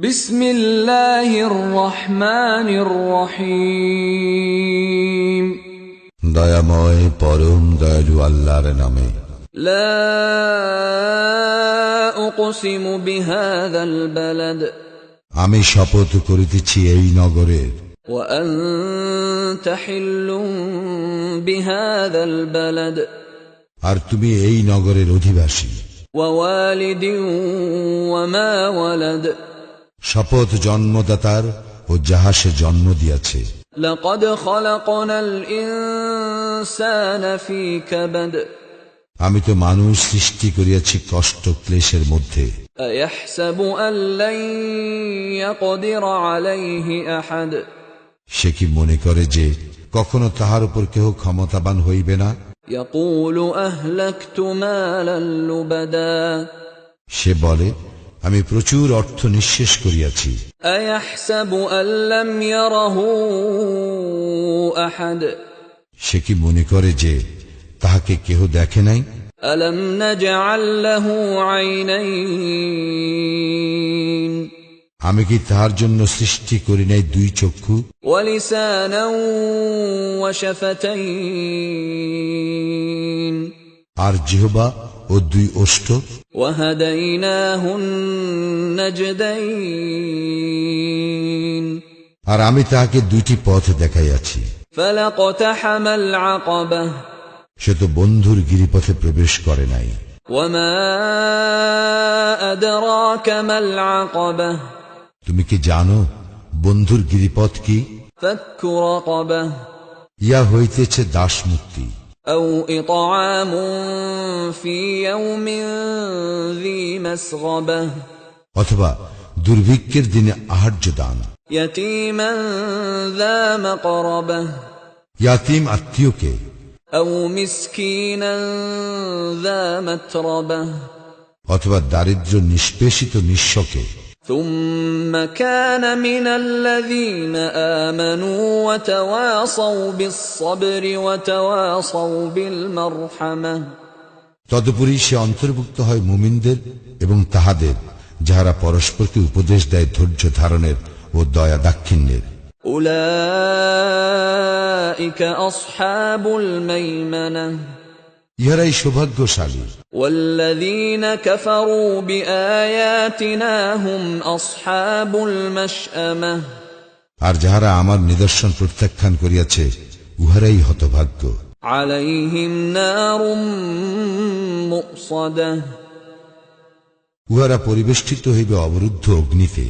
বিসমিল্লাহির রহমানির রহিম। দয়াময় পরম দয়ালু আল্লাহর নামে। লা উকসিমু বিহাদাল বালাদ। আমি শপথ করিতেছি এই নগরের। আর তুমি এই নগরের অধিবাসী। ওয়ালিদিন ওয়া মা ওয়ালাদ। শপথ জন্মদাতার ও যাহা সে জন্ম দিয়াছে। আমি তো মানুষ সৃষ্টি করিয়াছি কষ্ট ক্লেশের মধ্যে। সে কি মনে করে যে কখনো তাহার উপর কেহ ক্ষমতাবান হইবে না? সে বলে আমি প্রচুর অর্থ নিঃশেষ করিয়াছি। সে কি মনে করে যে তাহাকে কেহ দেখে নাই? আমি কি তাহার জন্য সৃষ্টি করি নাই দুই চক্ষু? আর জিহবা ও দুই অষ্ট। আর আমি তাহাকে দুইটি পথ দেখাইয়াছি। সে তো বন্ধুর গিরিপথে প্রবেশ করে নাই। তুমি কি জানো বন্ধুর গিরিপথ কি? ইয়া হইতেছে দাসমুক্তি। أو إطعام في يوم ذي مسغبة অথবা দুর্ভিক্ষের দিনে আহার্য দান يتيما ذا مقربة ইয়াতিম আত্মীয়কে أو مسكينا ذا متربة অথবা দারিদ্র নিষ্পেষিত নিঃস্বকে ثم كان من الذين آمنوا وتواصوا بالصبر وتواصوا بالمرحمة তদুপরি সে অন্তর্ভুক্ত হয় মুমিনদের এবং তাহাদের যাহারা পরস্পরকে উপদেশ দেয় ধৈর্য ধারণের ও দয়া দাক্ষিণ্যের أولئك أصحاب الميمنة ইহারাই সৌভাগ্যশালী والذين كفروا بآياتنا هم أصحاب المشأمة আর যাহারা আমার নিদর্শন প্রত্যাখ্যান করিয়াছে উহারাই হতভাগ্য عليهم نار مؤصده উহারা পরিবেষ্টিত হইবে অবরুদ্ধ অগ্নিতে